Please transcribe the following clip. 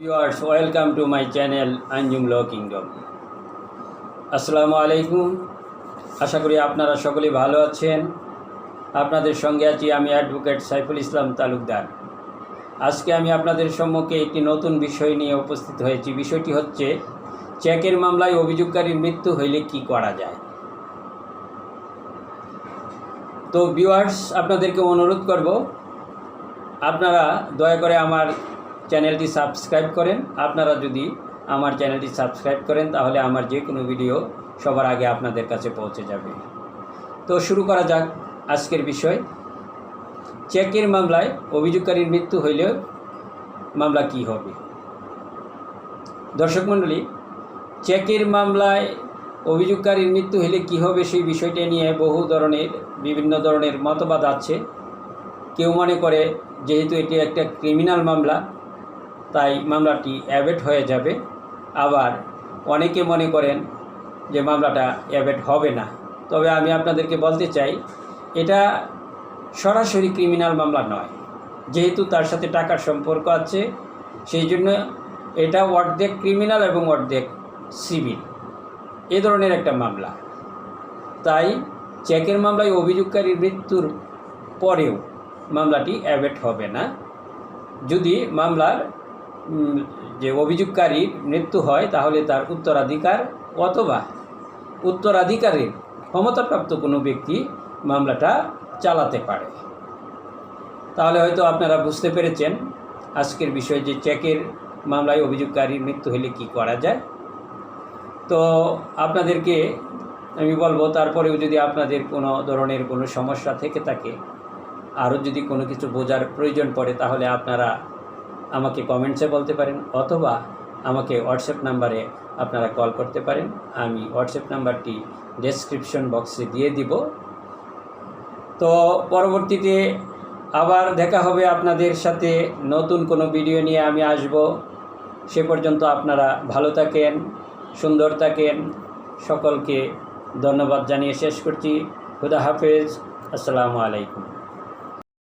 Viewers welcome to my channel Anjum law kingdom আসসালামু আলাইকুম আশা করি আপনারা সকলেই ভালো আছেন। আপনাদের সঙ্গে আছি আমি অ্যাডভোকেট সাইফুল ইসলাম তালুকদার। আজকে আমি আপনাদের সম্মুখে একটি নতুন বিষয় নিয়ে উপস্থিত হয়েছি। বিষয়টি হচ্ছে, চেকের মামলায় অভিযোগকারীর মৃত্যু হইলে কি করা যায়? তো ভিউয়ার্স আপনাদেরকে অনুরোধ করব, আপনারা দয়া করে আমার চ্যানেলটি সাবস্ক্রাইব করেন। আপনারা যদি আমার চ্যানেলটি সাবস্ক্রাইব করেন, তাহলে আমার যে কোনো ভিডিও সবার আগে আপনাদের কাছে পৌঁছে যাবে। তো শুরু করা যাক আজকের বিষয়। চেকের মামলায় অভিযোগকারীর মৃত্যু হইলেও মামলা কি হবে? দর্শক মণ্ডলী, চেকের মামলায় অভিযোগকারীর মৃত্যু হলে কী হবে সেই বিষয়টা নিয়ে বহু ধরনের, বিভিন্ন ধরনের মতবাদ আছে। কেউ মনে করে যেহেতু এটি একটা ক্রিমিনাল মামলা তাই মামলাটি অ্যাভেট হয়ে যাবে। আবার অনেকে মনে করেন যে মামলাটা অ্যাভেট হবে না। তবে আমি আপনাদেরকে বলতে চাই, এটা সরাসরি ক্রিমিনাল মামলা নয়। যেহেতু তার সাথে টাকার সম্পর্ক আছে, সেই জন্য এটা অর্ধেক ক্রিমিনাল এবং অর্ধেক সিভিল। এ ধরনের একটা মামলা। তাই চেকের মামলায় অভিযোগকারীর মৃত্যুর পরেও মামলাটি অ্যাভেট হবে না। যদি মামলার যে অভিযোগকারীর মৃত্যু হয়, তাহলে তার উত্তরাধিকার অথবা উত্তরাধিকারের ক্ষমতাপ্রাপ্ত কোনো ব্যক্তি মামলাটা চালাতে পারে। তাহলে হয়তো আপনারা বুঝতে পেরেছেন আজকের বিষয় যে চেকের মামলায় অভিযোগকারীর মৃত্যু হলে কি করা যায়। তো আপনাদেরকে আমি বলব, তারপরেও যদি আপনাদের কোনো ধরনের কোনো সমস্যা থেকে থাকে, আরও যদি কোনো কিছু বোঝার প্রয়োজন পড়ে, তাহলে আপনারা আমাকে কমেন্টসে বলতে পারেন অথবা আমাকে হোয়াটসঅ্যাপ নাম্বারে আপনারা কল করতে পারেন। আমি হোয়াটসঅ্যাপ নাম্বারটি ডেসক্রিপশন বক্সে দিয়ে দিব। তো পরবর্তীতে আবার দেখা হবে আপনাদের সাথে নতুন কোনো ভিডিও নিয়ে আমি আসব। সে পর্যন্ত আপনারা ভালো থাকেন, সুন্দর থাকেন। সকলকে ধন্যবাদ জানিয়ে শেষ করছি। খুদা হাফেজ। আসসালামু আলাইকুম।